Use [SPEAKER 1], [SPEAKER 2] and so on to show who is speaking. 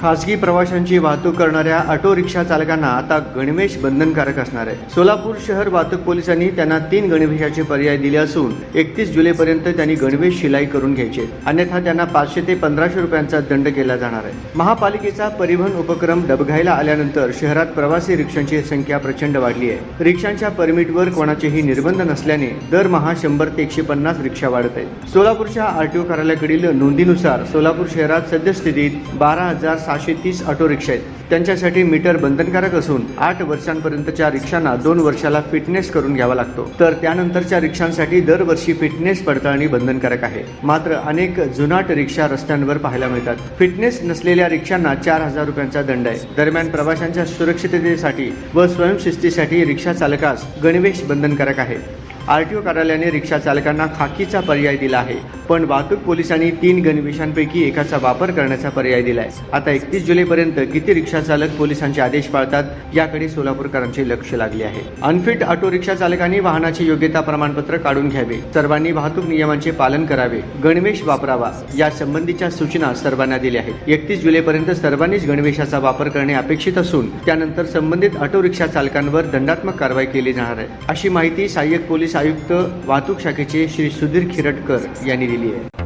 [SPEAKER 1] खासगी प्रवाशांची वाहतूक करणाऱ्या ऑटो रिक्षा चालकांना आता गणवेश बंधनकारक असणार आहे. सोलापूर शहर वाहतूक पोलिसांनी त्यांना तीन गणवेशाचे पर्याय दिले असून एकतीस जुलैपर्यंत त्यांनी गणवेश शिलाई करून घ्यायचे. अन्यथा त्यांना पाचशे ते पंधराशे रुपयांचा दंड केला जाणार आहे. महापालिकेचा परिवहन उपक्रम डबघायला आल्यानंतर शहरात प्रवासी रिक्षांची संख्या प्रचंड वाढली आहे. रिक्षांच्या परमिटवर कोणाचेही निर्बंध नसल्याने दरमहा शंभर ते एकशे पन्नास रिक्षा वाढत आहेत. सोलापूरच्या आरटीओ कार्यालयाकडील नोंदीनुसार सोलापूर शहरात सद्यस्थितीत बारा हजार सहाशे तीस ऑटो रिक्षा आहेत. त्यांच्यासाठी मीटर बंधनकारक असून आठ वर्षांपर्यंतच्या रिक्षांना दोन वर्षाला फिटनेस करून घ्यावा लागतो. तर त्यानंतरच्या रिक्षांसाठी दरवर्षी फिटनेस पडताळणी बंधनकारक आहे. मात्र अनेक जुनाट रिक्षा रस्त्यांवर पाहायला मिळतात. फिटनेस नसलेल्या रिक्षांना चार हजार रुपयांचा दंड आहे. दरम्यान प्रवाशांच्या सुरक्षिततेसाठी व स्वयंशिस्तीसाठी रिक्षा चालकास गणवेश बंधनकारक आहे. आरटीओ कार्यालयाने रिक्षा चालकांना खाकीचा पर्याय दिला आहे. पण वाहतूक पोलिसांनी तीन गणवेशांपैकी एकाचा वापर करण्याचा पर्याय दिलाय. आता एकतीस जुलैपर्यंत किती रिक्षा चालक पोलिसांचे आदेश पाळतात याकडे सोलापूरकरांचे लक्ष लागले आहे. अनफिट ऑटो रिक्षा चालकांनी वाहनाची योग्यता प्रमाणपत्र काढून घ्यावे. सर्वांनी वाहतूक नियमांचे पालन करावे. गणवेश वापरावा या संबंधीच्या सूचना सर्वांना दिल्या आहेत. एकतीस जुलैपर्यंत सर्वांनीच गणवेशाचा वापर करणे अपेक्षित असून त्यानंतर संबंधित ऑटो रिक्षा चालकांवर दंडात्मक कारवाई केली जाणार आहे. अशी माहिती सहाय्यक पोलीस आयुक्त वाहतूक शाखेचे श्री सुधीर खिरटकर यांनी दिली आहे.